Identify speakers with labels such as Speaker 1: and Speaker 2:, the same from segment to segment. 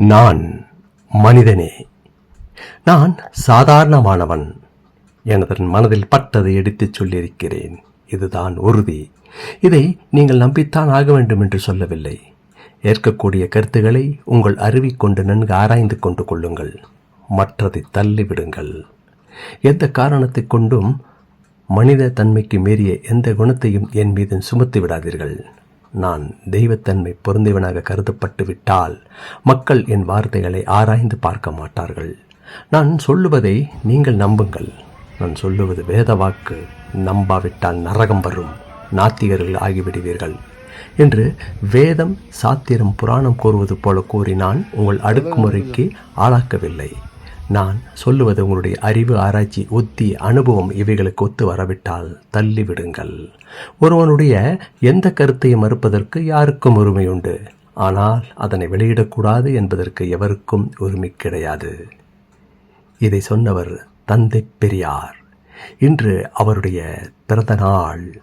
Speaker 1: நான் மனிதனே. நான் சாதாரணமானவன் எனது மனதில் பட்டதை எடுத்துச் சொல்லியிருக்கிறேன். இதுதான் உறுதி. இதை நீங்கள் நம்பித்தான் ஆக வேண்டும் என்று சொல்லவில்லை. ஏற்கக்கூடிய கருத்துக்களை உங்கள் அறிவிக்கொண்டு நன்கு ஆராய்ந்து கொண்டு கொள்ளுங்கள். மற்றதை தள்ளிவிடுங்கள். எந்த காரணத்தை கொண்டும் மனித தன்மைக்கு மீறிய எந்த குணத்தையும் என் மீது சுமத்தி விடாதீர்கள் நான் தெய்வத்தன்மை பொருந்தியவனாக கருதப்பட்டு விட்டால் மக்கள் என் வார்த்தைகளை ஆராய்ந்து பார்க்க மாட்டார்கள். நான் சொல்லுவதை நீங்கள் நம்புங்கள். நான் சொல்லுவது வேத வாக்கு. நம்பாவிட்டால் நரகம் வரும். நாத்திகர்கள் ஆகிவிடுவீர்கள். என்று வேதம் சாத்திரம் புராணம் கூறுவது போல கூறி நான் உங்கள் அடுக்குமுறைக்கு ஆளாக்கவில்லை. நான் சொல்லுவது உங்களுடைய அறிவு ஆராய்ச்சி உத்தி அனுபவம் இவைகளுக்கு ஒத்து வரவிட்டால் தள்ளிவிடுங்கள். ஒருவனுடைய எந்த கருத்தையும் மறுப்பதற்கு யாருக்கும் உரிமை உண்டு. ஆனால் அதனை வெளியிடக்கூடாது என்பதற்கு எவருக்கும் உரிமை கிடையாது. இதை சொன்னவர் தந்தை பெரியார். இன்று அவருடைய பிறந்த நாள்.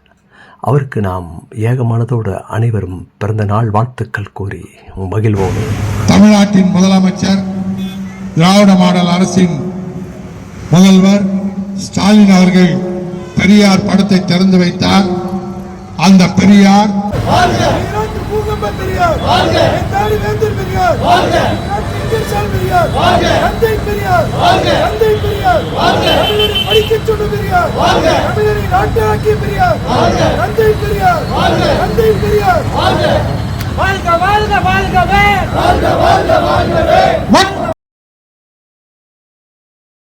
Speaker 1: அவருக்கு நாம் ஏகமானதோடு அனைவரும் பிறந்த நாள் வாழ்த்துக்கள் கூறி மகிழ்வோமே.
Speaker 2: தமிழ்நாட்டின் முதலமைச்சர் திராவிட மாடல் அரசின் முதல்வர் ஸ்டாலின் அவர்கள் பெரியார் படத்தை திறந்து வைத்தார். அந்த பெரியார்
Speaker 3: வாழ்க வாழ்க பெரியார் எத்தாடி வேந்தர் பெரியார் பெரியார்
Speaker 4: வாழ்க வாழ்க. வாழ்கவே